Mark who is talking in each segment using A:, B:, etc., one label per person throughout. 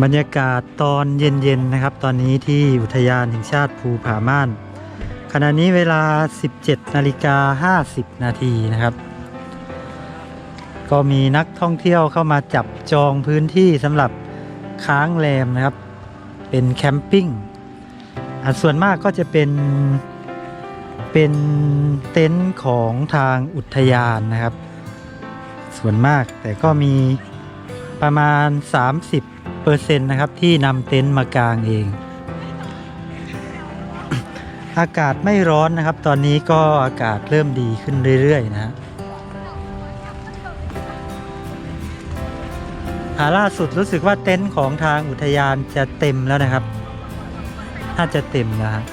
A: บรรยากาศตอนเย็นๆนะครับ ตอนนี้ที่อุทยานแห่งชาติภูผาม่าน ขณะนี้เวลา 17นาฬิกา50 นาทีนะครับ ก็มีนักท่องเที่ยวเข้ามาจับจองพื้นที่สำหรับค้างแรมนะครับ เป็นแคมปิ้งอะส่วนมากก็จะเป็นเป็นเต็นท์ของทางอุทยานนะครับ ส่วนมากแต่ก็มีประมาณ 30 เปอร์เซ็นต์นะครับที่นำเต็นท์มากางเอง อากาศไม่ร้อนนะครับ ตอนนี้ก็อากาศเริ่มดีขึ้นเรื่อยๆ นะฮะอ่าล่าสุดรู้สึกว่าเต็นท์ของทางอุทยานจะเต็มแล้วนะครับน่าจะเต็มแล้วฮะ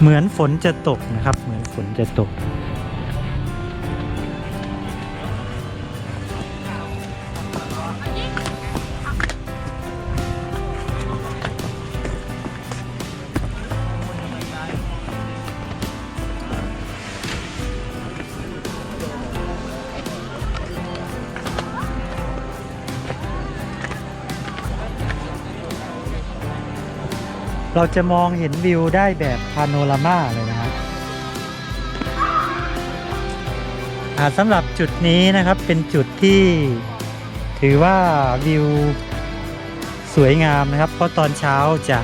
A: เหมือนฝนจะตกนะครับ เหมือนฝนจะตก เราจะมองเห็นวิวได้แบบพาโนรามาเลยนะครับสำหรับจุดนี้นะครับเป็นจุดที่ถือว่าวิวสวยงามนะครับ เพราะตอนเช้าจะ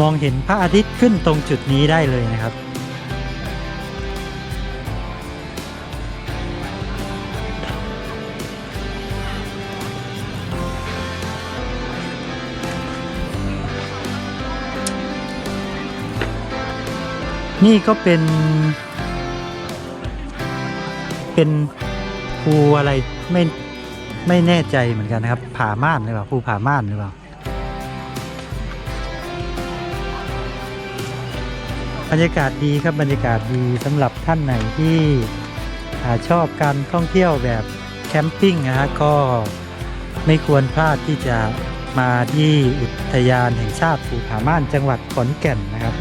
A: มองเห็นพระอาทิตย์ขึ้นตรงจุดนี้ได้เลยนะครับ นี่ก็เป็น เป็นภูอะไรไม่ไม่แน่ใจเหมือนกันนะครับ ผาม่านหรือเปล่าภูผาม่านหรือเปล่าบรรยากาศดีครับบรรยากาศดีสำหรับท่านไหนที่ชอบการท่องเที่ยวแบบแคมปิ้งนะฮะก็ไม่ควรพลาดที่จะมาที่อุทยานแห่งชาติภูผาม่านจังหวัดขอนแก่นนะครับ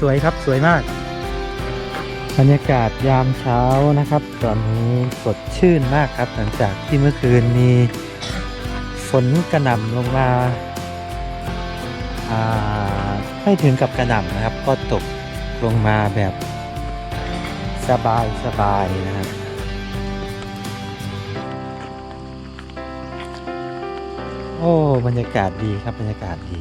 A: สวยๆครับสวยมาก บรรยากาศยามเช้านะครับ ตอนนี้สดชื่นมากครับ หลังจากที่เมื่อคืนมีฝนกระหน่ำลงมาไม่ถึงกับกระหน่ำนะครับ ก็ตกลงมาแบบสบายสบายนะครับโอ้ บรรยากาศดีครับ บรรยากาศดี